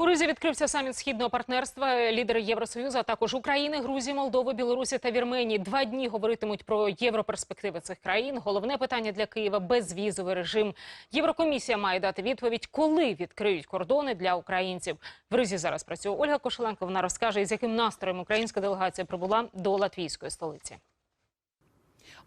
У Ризі відкрився саміт східного партнерства. Лідери Євросоюзу, а також України, Грузії, Молдови, Білорусі та Вірменії. Два дні говоритимуть про європерспективи цих країн. Головне питання для Києва безвізовий режим. Єврокомісія має дати відповідь, коли відкриють кордони для українців. В Ризі зараз працює Ольга Кошеленко. Вона розкаже, із яким настроєм українська делегація прибула до латвійської столиці.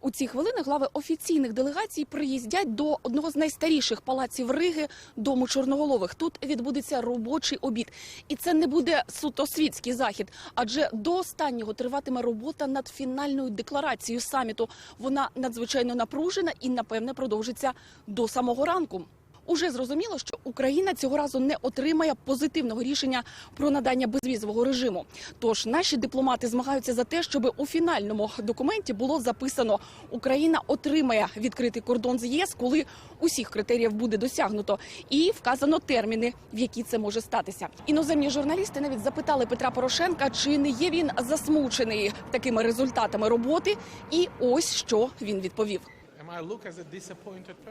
У ці хвилини глави офіційних делегацій приїздять до одного з найстаріших палаців Риги, дому чорноголових. Тут відбудеться робочий обід, і це не буде суто світський захід, адже до останнього триватиме робота над фінальною декларацією саміту. Вона надзвичайно напружена і напевне продовжиться до самого ранку. Уже зрозуміло, що Україна цього разу не отримає позитивного рішення про надання безвізового режиму. Тож наші дипломати змагаються за те, щоб у фінальному документі було записано: Україна отримає відкритий кордон з ЄС, коли усіх критеріїв буде досягнуто, і вказано терміни, в які це може статися. Іноземні журналісти навіть запитали Петра Порошенка, чи не є він засмучений такими результатами роботи. І ось що він відповів.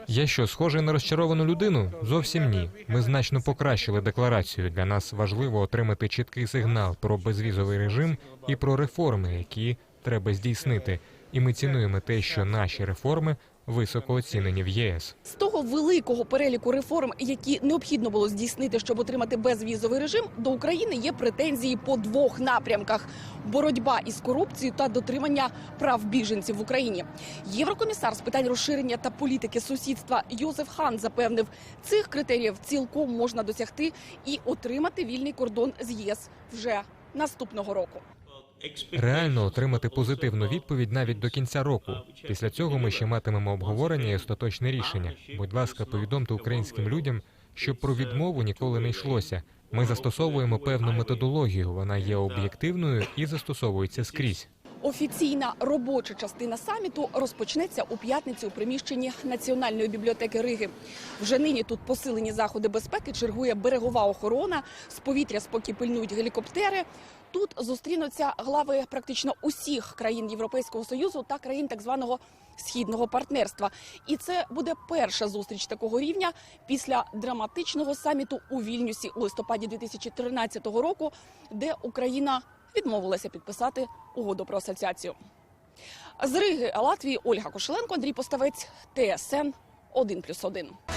Я що, схожий на розчаровану людину? Зовсім ні. Ми значно покращили декларацію. Для нас важливо отримати чіткий сигнал про безвізовий режим і про реформи, які треба здійснити. І ми цінуємо те, що наші реформи високо оцінені в ЄС. З того великого переліку реформ, які необхідно було здійснити, щоб отримати безвізовий режим, до України є претензії по двох напрямках: боротьба із корупцією та дотримання прав біженців в Україні. Єврокомісар з питань розширення та політики сусідства Йозеф Хан запевнив, цих критеріїв цілком можна досягти і отримати вільний кордон з ЄС вже наступного року. Реально отримати позитивну відповідь навіть до кінця року. Після цього ми ще матимемо обговорення і остаточне рішення. Будь ласка, повідомте українським людям, що про відмову ніколи не йшлося. Ми застосовуємо певну методологію. Вона є об'єктивною і застосовується скрізь. Офіційна робоча частина саміту розпочнеться у п'ятницю у приміщенні Національної бібліотеки Риги. Вже нині тут посилені заходи безпеки, чергує берегова охорона, з повітря спокій пильнують гелікоптери. Тут зустрінуться глави практично усіх країн Європейського союзу та країн так званого східного партнерства. І це буде перша зустріч такого рівня після драматичного саміту у Вільнюсі у листопаді 2013 року, де Україна відмовилася підписати угоду про асоціацію. З Риги Латвії Ольга Кошеленко, Андрій Поставець, ТСН 1+,1.